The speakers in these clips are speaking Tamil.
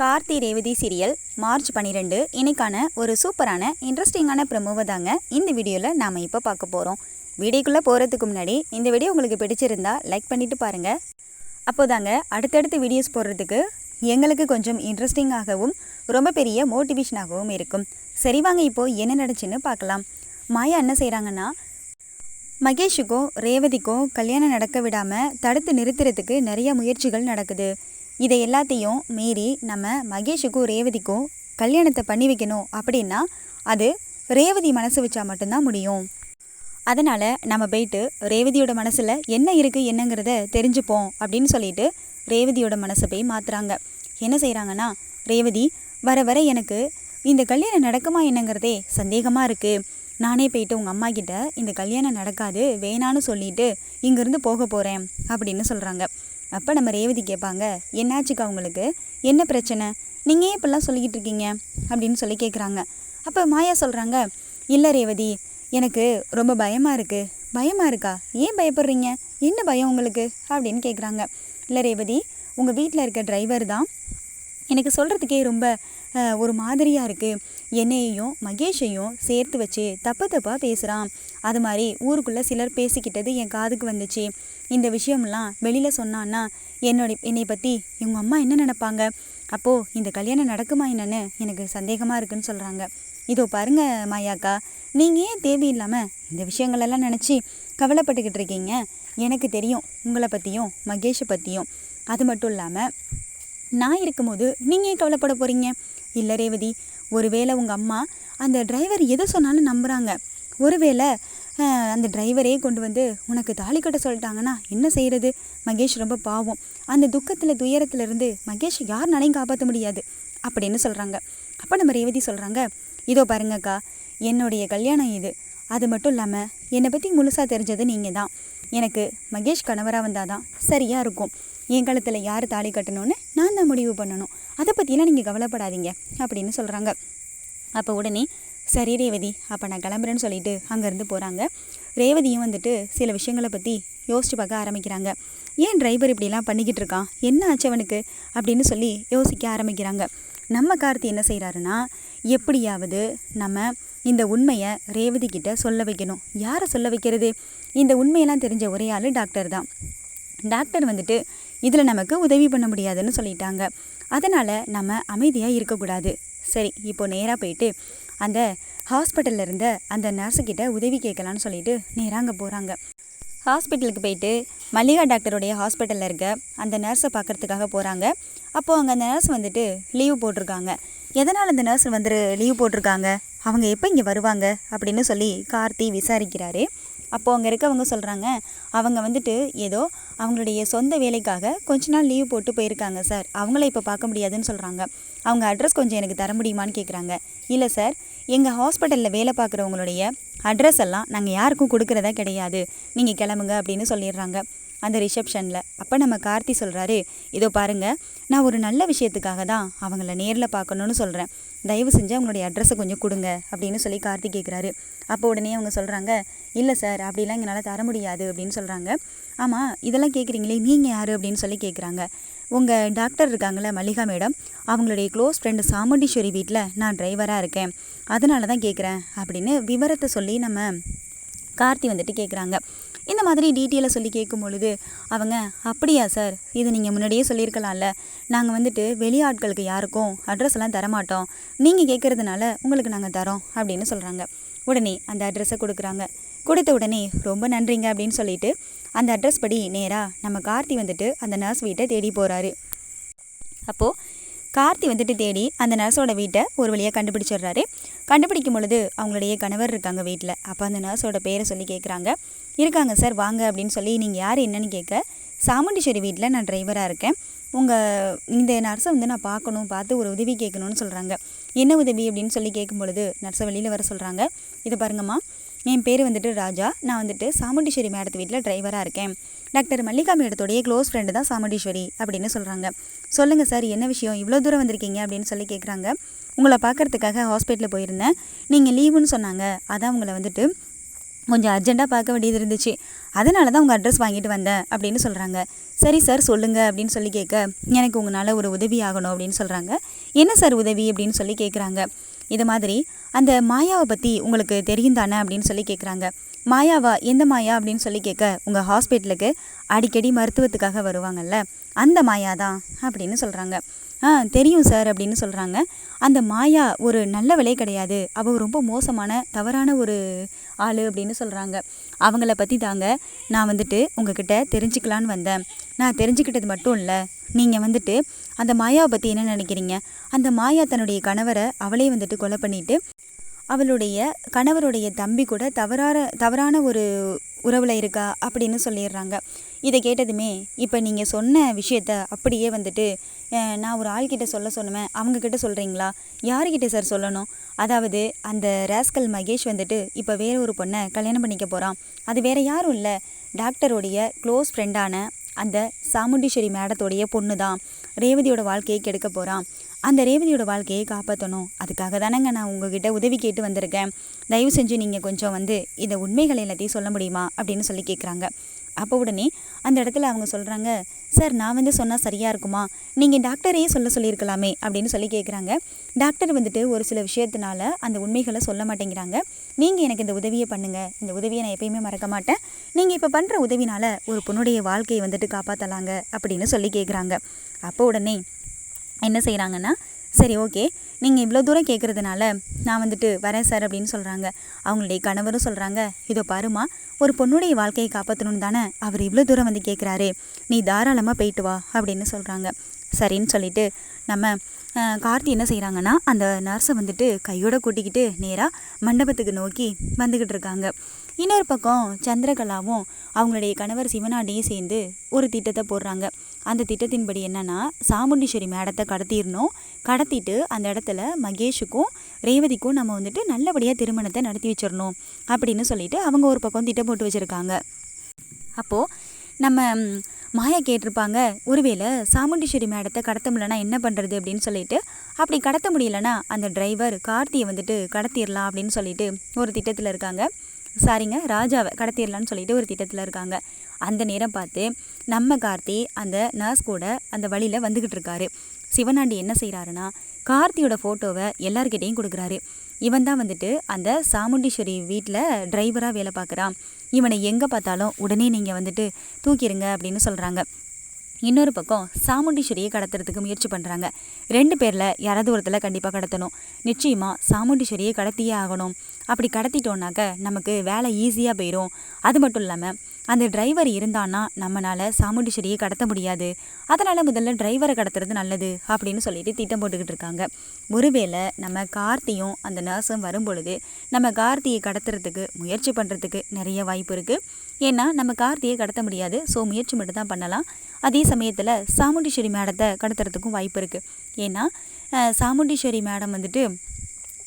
கார்த்தி ரேவதி சீரியல் மார்ச் பன்னிரெண்டு இன்னைக்கான ஒரு சூப்பரான இன்ட்ரெஸ்டிங்கான ப்ரமோவை தாங்க இந்த வீடியோவில் நாம் இப்போ பார்க்க போகிறோம் வீடியோக்குள்ளே போகிறதுக்கு முன்னாடி இந்த வீடியோ உங்களுக்கு பிடிச்சிருந்தா லைக் பண்ணிவிட்டு பாருங்கள் அப்போதாங்க அடுத்தடுத்து வீடியோஸ் போடுறதுக்கு எங்களுக்கு கொஞ்சம் இன்ட்ரெஸ்டிங்காகவும் ரொம்ப பெரிய மோட்டிவேஷனாகவும் இருக்கும். சரி வாங்க இப்போது என்ன நடந்துச்சுன்னு பார்க்கலாம். மாயா என்ன செய்கிறாங்கன்னா மகேஷுக்கும் ரேவதிக்கும் கல்யாணம் நடக்க விடாமல் தடுத்து நிறுத்துறதுக்கு நிறைய முயற்சிகள் நடக்குது. இதை எல்லாத்தையும் மீறி நம்ம மகேஷுக்கும் ரேவதிக்கும் கல்யாணத்தை பண்ணி வைக்கணும் அப்படின்னா அது ரேவதி மனசு வச்சா மட்டும்தான் முடியும். அதனால் நம்ம போயிட்டு ரேவதியோட மனசில் என்ன இருக்குது என்னங்கிறத தெரிஞ்சுப்போம் அப்படின்னு சொல்லிட்டு ரேவதியோட மனசை போய் மாற்றுறாங்க என்ன செய்கிறாங்கன்னா ரேவதி வர வர எனக்கு இந்த கல்யாணம் நடக்குமா என்னங்கிறதே சந்தேகமாக இருக்குது நானே போயிட்டு உங்கள் அம்மா கிட்ட இந்த கல்யாணம் நடக்காது வேணான்னு சொல்லிட்டு இங்கேருந்து போக போகிறேன் அப்படின்னு சொல்கிறாங்க அப்போ நம்ம ரேவதி கேட்பாங்க என்னாச்சுக்கா உங்களுக்கு? என்ன பிரச்சனை? நீங்கள் ஏன் இப்படிலாம் சொல்லிக்கிட்டு இருக்கீங்க? அப்படின்னு சொல்லி கேட்குறாங்க அப்போ மாயா சொல்கிறாங்க இல்லை ரேவதி எனக்கு ரொம்ப பயமாக இருக்குது பயமாக இருக்கா? ஏன் பயப்படுறீங்க? என்ன பயம் உங்களுக்கு? அப்படின்னு கேட்குறாங்க இல்லை ரேவதி உங்கள் வீட்டில் இருக்க டிரைவர் தான் எனக்கு சொல்கிறதுக்கே ரொம்ப ஒரு மாதிரியாக இருக்குது என்னையையும் மகேஷையும் சேர்த்து வச்சு தப்பு தப்பாக பேசுகிறான் அது மாதிரி ஊருக்குள்ளே சிலர் பேசிக்கிட்டது என் காதுக்கு வந்துச்சு. இந்த விஷயம்லாம் வெளியில் சொன்னான்னா என்னோட என்னை பற்றி இவங்க அம்மா என்ன நினைப்பாங்க? அப்போது இந்த கல்யாணம் நடக்குமா என்னன்னு எனக்கு சந்தேகமாக இருக்குன்னு சொல்கிறாங்க இதோ பாருங்க மாயாக்கா நீங்கள் ஏன் தேவையில்லாமல் இந்த விஷயங்களெல்லாம் நினச்சி கவலைப்பட்டுக்கிட்டு இருக்கீங்க? எனக்கு தெரியும் உங்களை பற்றியும் மகேஷை பற்றியும் அது மட்டும் இல்லாமல் நான் இருக்கும்போது நீங்கள் ஏன் கவலைப்பட போகிறீங்க இல்லை ரேவதி ஒருவேளை உங்கள் அம்மா அந்த டிரைவர் எதை சொன்னாலும் நம்புகிறாங்க ஒருவேளை அந்த டிரைவரே கொண்டு வந்து உனக்கு தாலி கட்ட சொல்லிட்டாங்கன்னா என்ன செய்கிறது மகேஷ் ரொம்ப பாவம். அந்த துக்கத்தில் துயரத்துல இருந்து மகேஷ் யாருனாலையும் காப்பாற்ற முடியாது அப்படின்னு சொல்கிறாங்க அப்போ நம்ம ரேவதி சொல்கிறாங்க இதோ பாருங்கக்கா என்னுடைய கல்யாணம் இது. அது மட்டும் இல்லாமல் என்னை பற்றி முழுசாக தெரிஞ்சது நீங்கள் தான் எனக்கு மகேஷ் கணவராக வந்தால் தான் சரியாக இருக்கும். என் கழுத்தில் யார் தாலி கட்டணும்னு நான் தான் முடிவு பண்ணணும். அதை பற்றிலாம் நீங்கள் கவலைப்படாதீங்க அப்படின்னு சொல்கிறாங்க அப்போ உடனே சரி ரேவதி அப்போ நான் கிளம்புறேன்னு சொல்லிட்டு அங்கேருந்து போகிறாங்க ரேவதியும் வந்துட்டு சில விஷயங்களை பற்றி யோசிச்சு பார்க்க ஆரம்பிக்கிறாங்க. ஏன் டிரைவர் இப்படிலாம் பண்ணிக்கிட்டு இருக்கான்? என்ன ஆச்சு அவனுக்கு? அப்படின்னு சொல்லி யோசிக்க ஆரம்பிக்கிறாங்க. நம்ம கார்த்தி என்ன செய்கிறாருன்னா எப்படியாவது நம்ம இந்த உண்மையை ரேவதி கிட்ட சொல்ல வைக்கணும். யாரை சொல்ல வைக்கிறது? இந்த உண்மையெல்லாம் தெரிஞ்ச ஒரே ஆள் டாக்டர் தான். டாக்டர் வந்துட்டு இதில் நமக்கு உதவி பண்ண முடியாதுன்னு சொல்லிட்டாங்க. அதனால் நம்ம அமைதியாக இருக்கக்கூடாது. சரி இப்போ நேராக போயிட்டு அந்த ஹாஸ்பிட்டலில் இருந்த அந்த நர்ஸுக்கிட்ட உதவி கேட்கலான்னு சொல்லிட்டு நேராக அங்கே போகிறாங்க ஹாஸ்பிட்டலுக்கு போயிட்டு மல்லிகா டாக்டருடைய ஹாஸ்பிட்டலில் இருக்க அந்த நர்ஸை பார்க்கறதுக்காக போகிறாங்க அப்போது அங்கே அந்த நர்ஸ் வந்துட்டு லீவ் போட்டிருக்காங்க. எதனால் அந்த நர்ஸ் வந்துட்டு லீவ் போட்டிருக்காங்க? அவங்க எப்போ இங்கே வருவாங்க? அப்படின்னு சொல்லி கார்த்தி விசாரிக்கிறாரு. அப்போது அங்கே இருக்கவங்க சொல்கிறாங்க அவங்க வந்துட்டு ஏதோ அவங்களுடைய சொந்த வேலைக்காக கொஞ்ச நாள் லீவ் போட்டு போயிருக்காங்க சார் அவங்கள இப்போ பார்க்க முடியாதுன்னு சொல்கிறாங்க அவங்க அட்ரஸ் கொஞ்சம் எனக்கு தர முடியுமான்னு கேட்குறாங்க இல்லை சார் எங்கள் ஹாஸ்பிட்டலில் வேலை பார்க்குறவங்களுடைய அட்ரஸ் எல்லாம் நாங்கள் யாருக்கும் கொடுக்குறதா கிடையாது. நீங்கள் கிளம்புங்க அப்படின்னு சொல்லிடுறாங்க. அந்த ரிசப்ஷனில் அப்போ நம்ம கார்த்தி சொல்கிறாரு இதோ பாருங்கள் நான் ஒரு நல்ல விஷயத்துக்காக தான் அவங்கள நேரில் பார்க்கணுன்னு சொல்கிறேன் தயவு செஞ்சு அவங்களுடைய அட்ரஸை கொஞ்சம் கொடுங்க அப்படின்னு சொல்லி கார்த்தி கேட்குறாரு அப்போ உடனே அவங்க சொல்கிறாங்க இல்லை சார் அப்படிலாம் எங்களால் தர முடியாது அப்படின்னு சொல்கிறாங்க ஆமாம் இதெல்லாம் கேட்குறீங்களே நீங்கள் யார்? அப்படின்னு சொல்லி கேட்குறாங்க உங்கள் டாக்டர் இருக்காங்களே மல்லிகா மேடம் அவங்களுடைய க்ளோஸ் ஃப்ரெண்டு சாமுண்டீஸ்வரி வீட்டில் நான் டிரைவராக இருக்கேன். அதனால தான் கேட்குறேன் அப்படின்னு விவரத்தை சொல்லி நம்ம கார்த்தி வந்துட்டு கேட்குறாங்க இந்த மாதிரி டீட்டெயிலாக சொல்லி கேட்கும் பொழுது அவங்க அப்படியா சார் இது நீங்கள் முன்னாடியே சொல்லியிருக்கலாம்ல. நாங்கள் வந்துட்டு வெளியாட்களுக்கு யாருக்கும் அட்ரஸ் எல்லாம் தரமாட்டோம். நீங்கள் கேட்குறதுனால உங்களுக்கு நாங்கள் தரோம் அப்படின்னு சொல்கிறாங்க உடனே அந்த அட்ரஸை கொடுக்குறாங்க. கொடுத்த உடனே ரொம்ப நன்றிங்க அப்படின்னு சொல்லிட்டு அந்த அட்ரஸ் படி நேராக நம்ம கார்த்தி வந்துட்டு அந்த நர்ஸ் வீட்டை தேடி போகிறாரு அப்போது கார்த்தி வந்துட்டு தேடி அந்த நர்ஸோட வீட்டை ஒரு வழியாக கண்டுபிடிச்சிடுறாரு. கண்டுபிடிக்கும் பொழுது அவங்களுடைய கணவர் இருக்காங்க வீட்டில் அப்போ அந்த நர்ஸோட பேரை சொல்லி கேட்குறாங்க இருக்காங்க சார் வாங்க அப்படின்னு சொல்லி நீங்கள் யார் என்னன்னு கேட்க சாமுண்டீஸ்வரி வீட்டில் நான் டிரைவராக இருக்கேன். உங்கள் இந்த நர்ஸை வந்து நான் பார்க்கணும் பார்த்து ஒரு உதவி கேட்கணும்னு சொல்கிறாங்க என்ன உதவி? அப்படின்னு சொல்லி கேட்கும் பொழுது நர்ஸை வெளியில் வர சொல்கிறாங்க இதை பாருங்கம்மா என் பேர் வந்துட்டு ராஜா. நான் வந்துட்டு சாமுண்டீஸ்வரி மேடத்து வீட்டில் டிரைவராக இருக்கேன். டாக்டர் மல்லிகா மேடத்துடைய க்ளோஸ் ஃப்ரெண்டு தான் சாமுண்டீஸ்வரி அப்படின்னு சொல்கிறாங்க சொல்லுங்கள் சார் என்ன விஷயம்? இவ்வளோ தூரம் வந்திருக்கீங்க அப்படின்னு சொல்லி கேட்குறாங்க உங்களை பார்க்கறதுக்காக ஹாஸ்பிட்டலில் போயிருந்தேன். நீங்கள் லீவுன்னு சொன்னாங்க. அதான் உங்களை வந்துட்டு கொஞ்சம் அர்ஜெண்ட்டாக பார்க்க வேண்டியது இருந்துச்சு. அதனால தான் உங்கள் அட்ரஸ் வாங்கிட்டு வந்தேன் அப்படின்னு சொல்கிறாங்க சரி சார் சொல்லுங்கள் அப்படின்னு சொல்லி கேட்க எனக்கு உங்களால் ஒரு உதவி ஆகணும் அப்படின்னு சொல்கிறாங்க என்ன சார் உதவி அப்படின்னு சொல்லி கேட்குறாங்க இது மாதிரி அந்த மாயாவை பற்றி உங்களுக்கு தெரியும் தானே அப்படின்னு சொல்லி கேட்குறாங்க மாயாவா? எந்த மாயா அப்படின்னு சொல்லி கேட்க உங்கள் ஹாஸ்பிட்டலுக்கு அடிக்கடி மருத்துவத்துக்காக வருவாங்கல்ல? அந்த மாயா தான் அப்படின்னு சொல்கிறாங்க ஆ தெரியும் சார் அப்படின்னு சொல்கிறாங்க அந்த மாயா ஒரு நல்ல விலை கிடையாது. அவள் ரொம்ப மோசமான தவறான ஒரு ஆள் அப்படின்னு சொல்கிறாங்க அவங்கள பற்றி தாங்க நான் வந்துட்டு உங்ககிட்ட தெரிஞ்சுக்கலான்னு வந்தேன். நான் தெரிஞ்சுக்கிட்டது மட்டும் இல்லை நீங்கள் வந்துட்டு அந்த மாயாவை பற்றி என்ன நினைக்கிறீங்க? அந்த மாயா தன்னுடைய கணவரை அவளே வந்துட்டு கொலை பண்ணிவிட்டு அவளுடைய கணவருடைய தம்பி கூட தவறான தவறான ஒரு உறவில் இருக்கா அப்படின்னு சொல்லிடுறாங்க. இதை கேட்டதுமே இப்போ நீங்கள் சொன்ன விஷயத்த அப்படியே வந்துட்டு நான் ஒரு ஆள்கிட்ட சொல்ல சொன்னேன். அவங்கக்கிட்ட சொல்கிறீங்களா யாருக்கிட்ட சார் சொல்லணும்? அதாவது அந்த ரேஸ்கல் மகேஷ் வந்துட்டு இப்போ வேற ஒரு பொண்ணை கல்யாணம் பண்ணிக்க போகிறான் அது வேறு யாரும் இல்லை. டாக்டருடைய க்ளோஸ் ஃப்ரெண்டான அந்த சாமுண்டீஸ்வரி மேடத்தோடைய பொண்ணு தான் ரேவதியோட வாழ்க்கையை கெடுக்க போகிறான் அந்த ரேவதியோட வாழ்க்கையை காப்பாற்றணும் அதுக்காக தானேங்க நான் உங்ககிட்ட உதவி கேட்டு வந்திருக்கேன். தயவு செஞ்சு நீங்கள் கொஞ்சம் வந்து இந்த உண்மைகள் எல்லாத்தையும் சொல்ல முடியுமா? அப்படின்னு சொல்லி கேட்குறாங்க அப்போ உடனே அந்த இடத்துல அவங்க சொல்கிறாங்க சார் நான் வந்து சொன்னால் சரியாக இருக்குமா? நீங்கள் டாக்டரையே சொல்ல சொல்லியிருக்கலாமே அப்படின்னு சொல்லி கேட்குறாங்க டாக்டர் வந்துட்டு ஒரு சில விஷயத்தினால அந்த உண்மைகளை சொல்ல மாட்டேங்கிறாங்க. நீங்கள் எனக்கு இந்த உதவியை பண்ணுங்கள் இந்த உதவியை நான் எப்பயுமே மறக்க மாட்டேன். நீங்கள் இப்போ பண்ணுற உதவினால ஒரு பொண்ணுடைய வாழ்க்கையை வந்துட்டு காப்பாற்றலாங்க அப்படின்னு சொல்லி கேட்குறாங்க அப்போ உடனே என்ன செய்கிறாங்கன்னா சரி ஓகே. நீங்கள் இவ்வளோ தூரம் கேட்குறதுனால நான் வந்துட்டு வரேன் சார் அப்படின்னு சொல்கிறாங்க அவங்களுடைய கணவரும் சொல்கிறாங்க இதோ பாருமா ஒரு பொண்ணுடைய வாழ்க்கையை காப்பாற்றணும்னு தானே அவர் இவ்வளோ தூரம் வந்து கேட்குறாரு நீ தாராளமாக போயிட்டு வா அப்படின்னு சொல்கிறாங்க சரின்னு சொல்லிட்டு நம்ம கார்த்தி என்ன செய்கிறாங்கன்னா அந்த நர்ஸை வந்துட்டு கையோட கூட்டிக்கிட்டு நேராக மண்டபத்துக்கு நோக்கி வந்துக்கிட்டு இருக்காங்க. இன்னொரு பக்கம் சந்திரகலாவும் அவங்களுடைய கணவர் சிவனாண்டியும் சேர்ந்து ஒரு திட்டத்தை போடுறாங்க. அந்த திட்டத்தின்படி என்னென்னா சாமுண்டீஸ்வரி மேடத்தை கடத்திடணும் கடத்திட்டு அந்த இடத்துல மகேஷுக்கும் ரேவதிக்கும் நம்ம வந்துட்டு நல்லபடியாக திருமணத்தை நடத்தி வச்சிடணும் அப்படின்னு சொல்லிட்டு அவங்க ஒரு பக்கம் திட்டம் போட்டு வச்சுருக்காங்க. அப்போது நம்ம மாயா கேட்டிருப்பாங்க ஒருவேளை சாமுண்டீஸ்வரி மேடத்தை கடத்த முடியலனா என்ன பண்ணுறது அப்படின்னு சொல்லிட்டு. அப்படி கடத்த முடியலனா அந்த டிரைவர் கார்த்தியை வந்துட்டு கடத்திடலாம் அப்படின்னு சொல்லிட்டு ஒரு திட்டத்தில் இருக்காங்க. சாரிங்க ராஜாவை கடத்திடலான்னு சொல்லிட்டு ஒரு திட்டத்தில் இருக்காங்க. அந்த நேரம் பார்த்து நம்ம கார்த்தி அந்த நர்ஸ் கூட அந்த வழியில் வந்துக்கிட்டு இருக்காரு. சிவனாண்டி என்ன செய்கிறாருன்னா கார்த்தியோட ஃபோட்டோவை எல்லார்கிட்டேயும் கொடுக்குறாரு. இவன் தான் வந்துட்டு அந்த சாமுண்டீஸ்வரி வீட்டில் டிரைவராக வேலை பார்க்குறான். இவனை எங்கே பார்த்தாலும் உடனே நீங்கள் வந்துட்டு தூக்கிடுங்க அப்படின்னு சொல்கிறாங்க இன்னொரு பக்கம் சாமுண்டீஸ்வரியை கடத்துறதுக்கு முயற்சி பண்ணுறாங்க ரெண்டு பேரில் யாராவது ஒருத்தில் கண்டிப்பாக கடத்தணும். நிச்சயமாக சாமுண்டீஸ்வரியை கடத்தியே ஆகணும். அப்படி கடத்திட்டோன்னாக்க நமக்கு வேலை ஈஸியாக போயிடும் அது மட்டும் இல்லாமல் அந்த டிரைவர் இருந்தான்னா நம்மளால் சாமுண்டீஸ்வரியை கடத்த முடியாது. அதனால் முதல்ல டிரைவரை கடத்துறது நல்லது அப்படின்னு சொல்லிட்டு திட்டம் போட்டுக்கிட்டு இருக்காங்க. ஒருவேளை நம்ம கார்த்தியும் அந்த நர்ஸும் வரும்பொழுது நம்ம கார்த்தியை கடத்துறதுக்கு முயற்சி பண்ணுறதுக்கு நிறைய வாய்ப்பு இருக்குது ஏன்னா நம்ம கார்த்தியை கடத்த முடியாது. ஸோ முயற்சி மட்டும் தான் பண்ணலாம். அதே சமயத்தில் சாமுண்டீஸ்வரி மேடத்தை கடத்துறதுக்கும் வாய்ப்பு இருக்குது ஏன்னா சாமுண்டீஸ்வரி மேடம் வந்துட்டு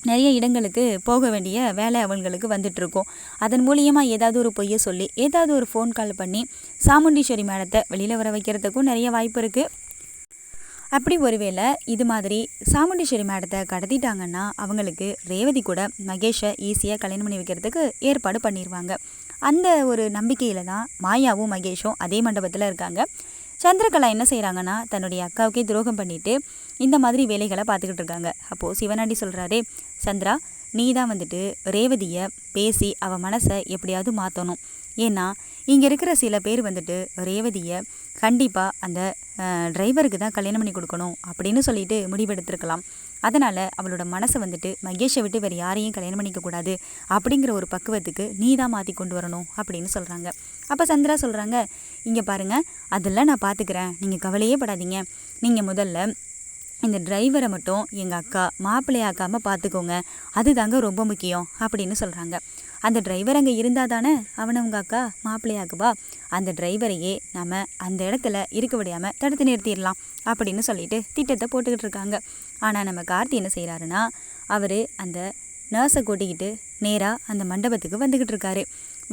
நிறைய இடங்களுக்கு போக வேண்டிய வேலை அவங்களுக்கு வந்துட்டுருக்கும். அதன் மூலியமாக ஏதாவது ஒரு பொய்யை சொல்லி ஏதாவது ஒரு ஃபோன் கால் பண்ணி சாமுண்டீஸ்வரி மேடத்தை வெளியில் வர வைக்கிறதுக்கும் நிறைய வாய்ப்பு இருக்குது அப்படி ஒருவேளை இது மாதிரி சாமுண்டீஸ்வரி மேடத்தை கடத்திட்டாங்கன்னா அவங்களுக்கு ரேவதி கூட மகேஷை ஈஸியாக கல்யாணம் பண்ணி வைக்கிறதுக்கு ஏற்பாடு பண்ணிடுவாங்க அந்த ஒரு நம்பிக்கையில் தான் மாயாவும் மகேஷும் அதே மண்டபத்தில் இருக்காங்க. சந்திரகலா என்ன செய்கிறாங்கன்னா தன்னுடைய அக்காவுக்கே துரோகம் பண்ணிவிட்டு இந்த மாதிரி வேலைகளை பார்த்துக்கிட்டு இருக்காங்க. அப்போது சிவனாண்டி சொல்கிறாரு சந்திரா நீ தான் வந்துட்டு ரேவதியை பேசி அவள் மனசை எப்படியாவது மாற்றணும் ஏன்னா இங்கே இருக்கிற சில பேர் வந்துட்டு ரேவதியை கண்டிப்பாக அந்த டிரைவருக்கு தான் கல்யாணம் பண்ணி கொடுக்கணும் அப்படின்னு சொல்லிட்டு முடிவெடுத்திருக்கலாம். அதனால் அவளோட மனசை வந்துட்டு மகேஷை விட்டு வேறு யாரையும் கல்யாணம் பண்ணிக்கக்கூடாது அப்படிங்கிற ஒரு பக்குவத்துக்கு நீ தான் மாற்றி கொண்டு வரணும் அப்படின்னு சொல்கிறாங்க அப்போ சந்திரா சொல்கிறாங்க இங்கே பாருங்கள் அதெல்லாம் நான் பார்த்துக்கிறேன் நீங்கள் கவலையே படாதீங்க. நீங்கள் முதல்ல இந்த டிரைவரை மட்டும் எங்கள் அக்கா மாப்பிள்ளையாக்காமல் பார்த்துக்கோங்க அதுதாங்க ரொம்ப முக்கியம் அப்படின்னு சொல்கிறாங்க அந்த டிரைவர் அங்கே இருந்தால் தானே அவனை உங்கள் அக்கா மாப்பிள்ளையாக்குவா அந்த டிரைவரையே நம்ம அந்த இடத்துல இருக்க விடாமல் தடுத்து நிறுத்திடலாம் அப்படின்னு சொல்லிட்டு திட்டத்தை போட்டுக்கிட்டு இருக்காங்க. ஆனால் நம்ம கார்த்தி என்ன செய்கிறாருன்னா அவர் அந்த நர்ஸை கூட்டிக்கிட்டு நேராக அந்த மண்டபத்துக்கு வந்துக்கிட்டு இருக்காரு.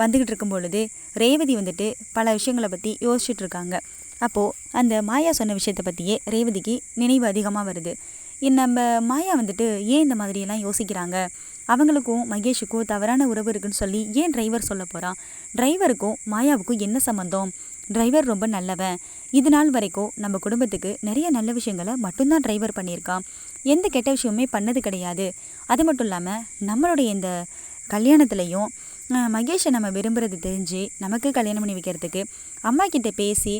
வந்துக்கிட்டு இருக்கும் பொழுது ரேவதி வந்துட்டு பல விஷயங்களை பற்றி யோசிச்சுட்டு இருக்காங்க. அப்போது அந்த மாயா சொன்ன விஷயத்தை பற்றியே ரேவதிக்கு நினைவு அதிகமாக வருது. நம்ம மாயா வந்துட்டு ஏன் இந்த மாதிரியெல்லாம் யோசிக்கிறாங்க? அவங்களுக்கும் மகேஷுக்கும் தவறான உறவு இருக்குன்னு சொல்லி ஏன் டிரைவர் சொல்ல போகிறான் டிரைவருக்கும் மாயாவுக்கும் என்ன சம்மந்தம் டிரைவர் ரொம்ப நல்லவன். இது நாள் வரைக்கும் நம்ம குடும்பத்துக்கு நிறைய நல்ல விஷயங்களை மட்டும்தான் டிரைவர் பண்ணியிருக்கான். எந்த கெட்ட விஷயமுமே பண்ணது கிடையாது. அது மட்டும் இல்லாமல் நம்மளுடைய இந்த கல்யாணத்துலேயும் மகேஷை நம்ம விரும்புகிறது தெரிஞ்சு நமக்கு கல்யாணம் பண்ணி வைக்கிறதுக்கு அம்மா கிட்ட பேசி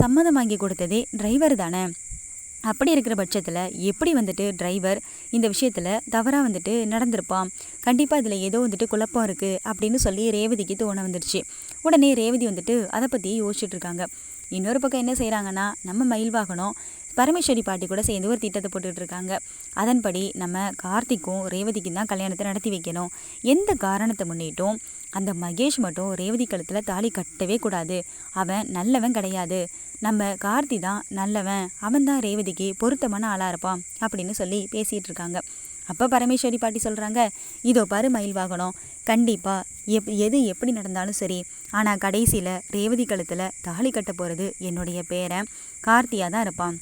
சம்மதம் வாங்கி கொடுத்ததே டிரைவர் தானே? அப்படி இருக்கிற பட்சத்தில் எப்படி வந்துட்டு டிரைவர் இந்த விஷயத்தில் தவறாக வந்துட்டு நடந்திருப்பான்? கண்டிப்பாக இதில் ஏதோ வந்துட்டு குழப்பம் இருக்குது அப்படின்னு சொல்லி ரேவதிக்கு தோண வந்துடுச்சு உடனே ரேவதி வந்துட்டு அதை பற்றி யோசிச்சுட்டு இருக்காங்க. இன்னொரு பக்கம் என்ன செய்கிறாங்கன்னா நம்ம மயில் வாகனம் பரமேஸ்வரி பாட்டி கூட சேர்ந்து ஒரு திட்டத்தை போட்டுக்கிட்டு இருக்காங்க. அதன்படி நம்ம கார்த்திக்கும் ரேவதிக்கும் தான் கல்யாணத்தை நடத்தி வைக்கணும். எந்த காரணத்தை முன்னிட்டும் அந்த மகேஷ் மட்டும் ரேவதி கழுத்தில் தாலி கட்டவே கூடாது. அவன் நல்லவன் கிடையாது. நம்ம கார்த்தி தான் நல்லவன். அவன் தான் ரேவதிக்கு பொருத்தமான ஆளாக இருப்பான் அப்படின்னு சொல்லி பேசிகிட்டு இருக்காங்க. அப்போ பரமேஸ்வரி பாட்டி சொல்கிறாங்க இதோ பாரு மயில் வாகனம். கண்டிப்பாக எப் எது எப்படி நடந்தாலும் சரி. ஆனால் கடைசியில் ரேவதி கழுத்தில் தாலி கட்ட போகிறது என்னுடைய பேரை கார்த்தியாக தான் இருப்பான்.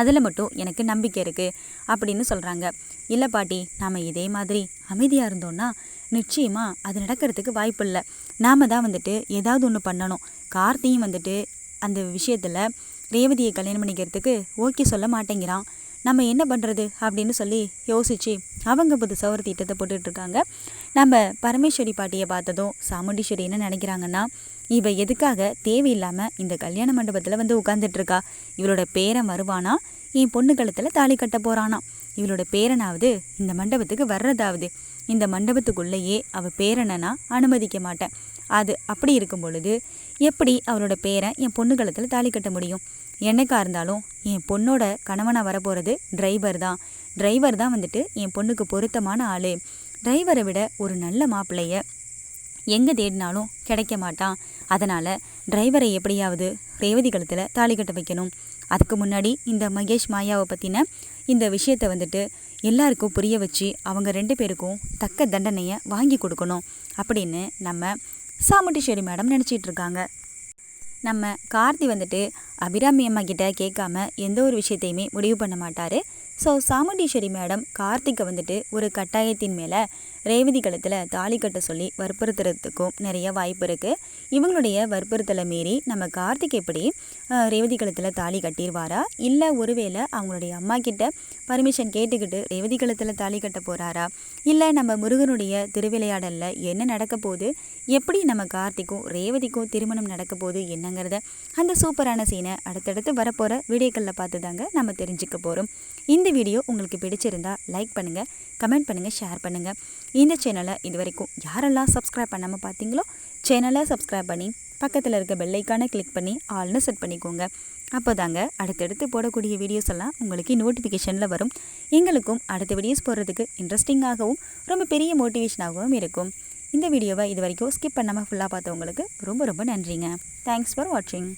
அதில் மட்டும் எனக்கு நம்பிக்கை இருக்குது அப்படின்னு சொல்கிறாங்க இல்லை பாட்டி நாம் இதே மாதிரி அமைதியாக இருந்தோன்னா நிச்சயமாக அது நடக்கிறதுக்கு வாய்ப்பு இல்லை நாம் தான் வந்துட்டு ஏதாவது ஒன்று பண்ணணும். கார்த்தியும் வந்துட்டு அந்த விஷயத்தில் ரேவதியை கல்யாணம் பண்ணிக்கிறதுக்கு ஓகே சொல்ல மாட்டேங்கிறான். நம்ம என்ன பண்ணுறது அப்படின்னு சொல்லி யோசித்து அவங்க புதுசாக ஒரு திட்டத்தை போட்டுட்ருக்காங்க. நம்ம பரமேஸ்வரி பாட்டியை பார்த்ததும் சாமுண்டீஸ்வரி என்ன நினைக்கிறாங்கன்னா இவ எதுக்காக தேவையில்லாமல் இந்த கல்யாண மண்டபத்தில் வந்து உட்காந்துட்ருக்கா இவளோட பேரன் வருவானா? என் பொண்ணு கழுத்தில் தாலி கட்ட போகிறானா இவளோட பேரனாவது இந்த மண்டபத்துக்கு வர்றதாவது? இந்த மண்டபத்துக்குள்ளேயே அவள் பேரனா அனுமதிக்க மாட்டேன். அது அப்படி இருக்கும் பொழுது எப்படி அவளோட பேரை என் பொண்ணு கழுத்தில் தாலி கட்ட முடியும்? என்னைக்கா இருந்தாலும் என் பொண்ணோட கணவனாக வரப்போகிறது டிரைவர் தான். டிரைவர் தான் வந்துட்டு என் பொண்ணுக்கு பொருத்தமான ஆள். டிரைவரை விட ஒரு நல்ல மாப்பிள்ளைய எங்கே தேடினாலும் கிடைக்க மாட்டான். அதனால் டிரைவரை எப்படியாவது ரேவதி கழுத்தில் தாலி கட்ட வைக்கணும். அதுக்கு முன்னாடி இந்த மகேஷ் மாயாவை பற்றின இந்த விஷயத்தை வந்துட்டு எல்லாருக்கும் புரிய வச்சு அவங்க ரெண்டு பேருக்கும் தக்க தண்டனையை வாங்கி கொடுக்கணும் அப்படின்னு நம்ம சாமுண்டீஸ்வரி மேடம் நினச்சிட்டு இருக்காங்க. நம்ம கார்த்தி வந்துட்டு அபிராமி அம்மா கிட்ட கேட்காம எந்த ஒரு விஷயத்தையுமே முடிவு பண்ண மாட்டார். ஸோ சாமுண்டீஸ்வரி மேடம் கார்த்திக்கை வந்துட்டு ஒரு கட்டாயத்தின் மேலே ரேவதி கழுத்தில் தாலி கட்ட சொல்லி வற்புறுத்துறதுக்கும் நிறைய வாய்ப்பு இருக்குது இவங்களுடைய வற்புறுத்தலை மீறி நம்ம கார்த்திக் எப்படி அஹ், ரேவதி கழுத்தில் தாலி கட்டிடுவாரா இல்லை ஒருவேளை அவங்களுடைய அம்மா கிட்ட பர்மிஷன் கேட்டுக்கிட்டு ரேவதி கழுத்தில் தாலி கட்ட போகிறாரா இல்லை நம்ம முருகனுடைய திருவிளையாடலில் என்ன நடக்க போகுது? எப்படி நம்ம கார்த்திக்கும் ரேவதிக்கும் திருமணம் நடக்க போகுது என்னங்கிறத அந்த சூப்பரான சீனை அடுத்தடுத்து வரப்போகிற வீடியோக்களில் பார்த்து தாங்க நம்ம தெரிஞ்சுக்க போகிறோம் இந்த வீடியோ உங்களுக்கு பிடிச்சிருந்தா லைக் பண்ணுங்கள் கமெண்ட் பண்ணுங்கள் ஷேர் பண்ணுங்கள் இந்த சேனலை இது வரைக்கும் யாரெல்லாம் சப்ஸ்கிரைப் பண்ணாமல் பார்த்தீங்களோ சேனலை சப்ஸ்கிரைப் பண்ணி பக்கத்தில் இருக்க பெல்லைக்கான கிளிக் பண்ணி ஆல்னு செட் பண்ணிக்கோங்க. அப்போ தாங்க அடுத்தடுத்து போடக்கூடிய வீடியோஸ் எல்லாம் உங்களுக்கு நோட்டிஃபிகேஷனில் வரும். எங்களுக்கும் அடுத்த வீடியோஸ் போடுறதுக்கு இன்ட்ரெஸ்டிங்காகவும் ரொம்ப பெரிய மோட்டிவேஷனாகவும் இருக்கும். இந்த வீடியோவை இது வரைக்கும் ஸ்கிப் பண்ணாமல் ஃபுல்லாக பார்த்தவங்களுக்கு ரொம்ப ரொம்ப நன்றிங்க. தேங்க்ஸ் ஃபார் வாட்சிங்